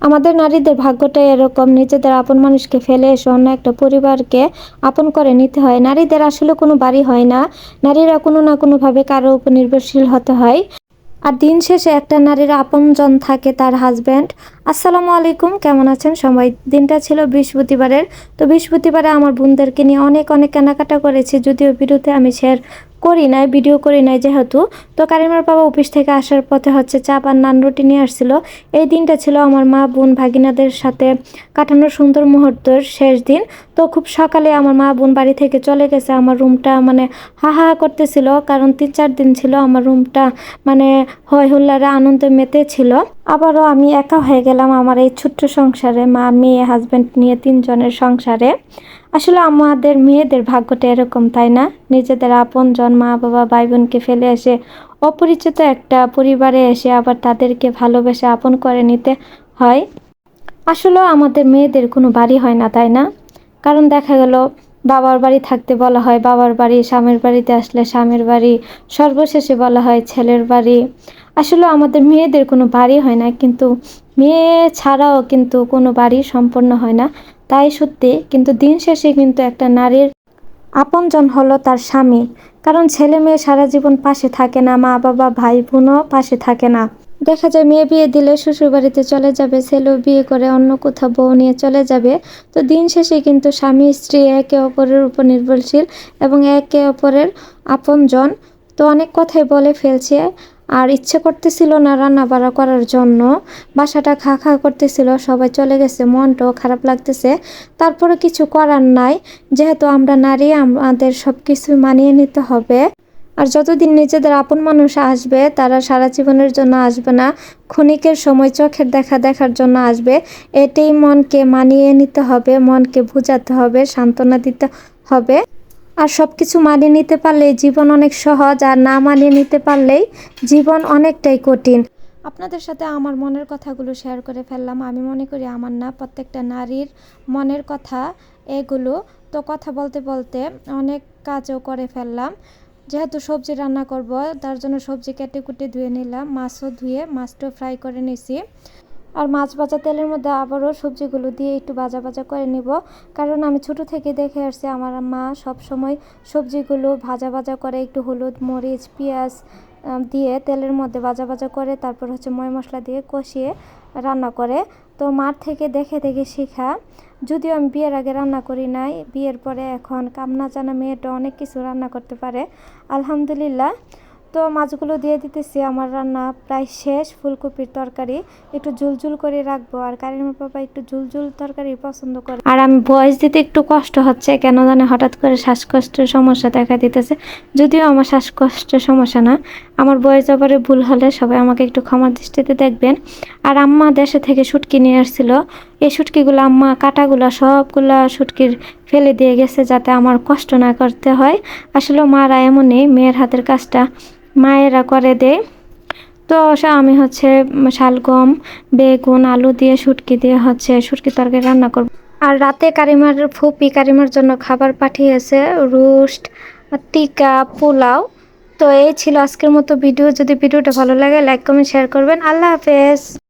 আমাদের নারীদের ভাগ্যটা এরকম, নিজেদের আপন মানুষকে ফেলে এসে অন্য একটা পরিবারকে আপন করে নিতে হয়। নারীদের আসলে কোনো বাড়ি হয় না। নারীরা কোনো না কোনোভাবে কারও উপর নির্ভরশীল হতে হয়। আর দিন শেষে একটা নারীর আপনজন থাকে তার হাজব্যান্ড আসসালামু আলাইকুম, কেমন আছেন সবাই? দিনটা ছিল বৃহস্পতিবারের। তো বৃহস্পতিবারে আমার বোনদেরকে নিয়ে অনেক অনেক কেনাকাটা করেছি। যদিও ভিডিওতে আমি শেয়ার করি নাই ভিডিও করি নাই যেহেতু। তো কারিমার বাবা অফিস থেকে আসার পথে হচ্ছে চাপ আর নান রুটি নিয়ে আসছিল। এই দিনটা ছিল আমার মা, বোন, ভাগিনাদের সাথে কাটানোর সুন্দর মুহূর্তের শেষ দিন। তো খুব সকালে আমার মা, বোন বাড়ি থেকে চলে গেছে। আমার রুমটা মানে হা হা করতেছিল, কারণ তিন চার দিন ছিল আমার রুমটা মানে হয় হুল্লারে আনন্দে মেতে ছিল। আবারও আমি একা হয়ে গেলাম আমার এই ছোট্ট সংসারে, মা, মেয়ে হাজব্যান্ড নিয়ে তিনজনের সংসারে। আসলে আমাদের মেয়েদের ভাগ্যটা এরকম, তাই না? নিজেদের আপনজন মা বাবা ভাই বোনকে ফেলে এসে অপরিচিত একটা পরিবারে এসে আবার তাদেরকে ভালোবেসে আপন করে নিতে হয়। আসলে আমাদের মেয়েদের কোনো বাড়ি হয় না, তাই না? কারণ দেখা গেল, বাবার বাড়ি থাকতে বলা হয়, বাবার বাড়ি, স্বামীর বাড়িতে আসলে স্বামীর বাড়ি, সর্বশেষে বলা হয় ছেলের বাড়ি। আসলে আমাদের মেয়েদের কোনো বাড়ি হয় না, কিন্তু মেয়ে ছাড়াও কিন্তু কোনো বাড়ি সম্পন্ন হয় না। তাই সত্যি কিন্তু দিন শেষে কিন্তু একটা নারীর আপনজন হলো তার স্বামী। কারণ ছেলে মেয়ে সারা জীবন পাশে থাকে না, মা বাবা, ভাই বোনও পাশে থাকে না। দেখা যায় মেয়ে বিয়ে দিলে শ্বশুর বাড়িতে চলে যাবে, ছেলেও বিয়ে করে অন্য কোথাও বউ নিয়ে চলে যাবে। তো দিন শেষে কিন্তু স্বামী, স্ত্রী একে অপরের উপর নির্ভরশীল এবং একে অপরের আপনজন। তো অনেক কথাই বলে ফেলছে। আর ইচ্ছে করতেছিল না রান্না বাড়া করার জন্য। বাসাটা খা খা করতেছিল, সবাই চলে গেছে, মনটাও খারাপ লাগতেছে। তারপরে কিছু করার নাই, যেহেতু আমরা নারী, আমাদের সব কিছু মানিয়ে নিতে হবে। আর যতদিন নিজেদের আপন মানুষ আসবে, তারা সারা জীবনের জন্য আসবে না, ক্ষণিকের সময় চোখের দেখা দেখার জন্য আসবে। এটাই মনকে মানিয়ে নিতে হবে, মনকে বুঝাতে হবে, সান্ত্বনা দিতে হবে। আর সব কিছু মানিয়ে নিতে পারলেই জীবন অনেক সহজ, আর না মানিয়ে নিতে পারলেই জীবন অনেকটাই কঠিন। আপনাদের সাথে আমার মনের কথাগুলো শেয়ার করে ফেললাম। আমি মনে করি আমার না, প্রত্যেকটা নারীর মনের কথা এগুলো। তো কথা বলতে বলতে অনেক কাজও করে ফেললাম। যেহেতু সবজি রান্না করব, তার জন্য সবজি কেটে কুটে ধুয়ে নিলাম। মাছও ধুয়ে, মাছটাও ফ্রাই করে নিছি। আর মাছ ভাজা তেলের মধ্যে আবারও সবজিগুলো দিয়ে একটু ভাজা ভাজা করে নিব। কারণ আমি ছোট থেকে দেখে আসছি, আমার মা সব সময় সবজিগুলো ভাজা ভাজা করে, একটু হলুদ, মরিচ, পেঁয়াজ দিয়ে তেলের মধ্যে ভাজা ভাজা করে, তারপর হচ্ছে ময় মশলা দিয়ে কষিয়ে রান্না করে। তো মার থেকে দেখে দেখে শেখা। যদিও আমি বিয়ের আগে রান্না করি নাই, বিয়ের পরে এখন কামনা জানা মেয়েটা অনেক কিছু রান্না করতে পারে। আলহামদুলিল্লাহ। তো মাছগুলো দিয়ে দিতেছি, আমার রান্না প্রায় শেষ। ফুলকপির তরকারি একটু ঝুলঝুল করে রাখব, আর কারিমা বাবা একটু ঝুলঝুল তরকারি পছন্দ করে। আর আমি বয়স দিতে একটু কষ্ট হচ্ছে, কেন জানে হঠাৎ করে শ্বাসকষ্টের সমস্যা দেখা দিতেছে। যদিও আমার শ্বাসকষ্টের সমস্যা না, আমার বয়স যাবারে ভুল হলে সবাই আমাকে একটু ক্ষমার দৃষ্টিতে দেখবেন। আর আম্মা দেশে থেকে শুটকি নিয়ে আসছিল এই শুটকিগুলো আম্মা, কাটাগুলো, সবগুলা শুটকির ফেলে দিয়ে গেছে যাতে আমার কষ্ট না করতে হয়। আসলে মারা এমনই, মেয়ের হাতের কাজটা মায়েরা করে দেয়। তো আমি হচ্ছে শালগম, বেগুন, আলু দিয়ে শুটকি দিয়ে হচ্ছে শুটকি তরকারি রান্না করব। আর রাতে কারিমার, ফুপি কারিমার জন্য খাবার পাঠিয়েছে রোস্ট, টিকা, পোলাও। তো এই ছিল আজকের মতো ভিডিও। যদি ভিডিওটা ভালো লাগে, লাইক, কমেন্ট, শেয়ার করবেন। আল্লাহ হাফেজ।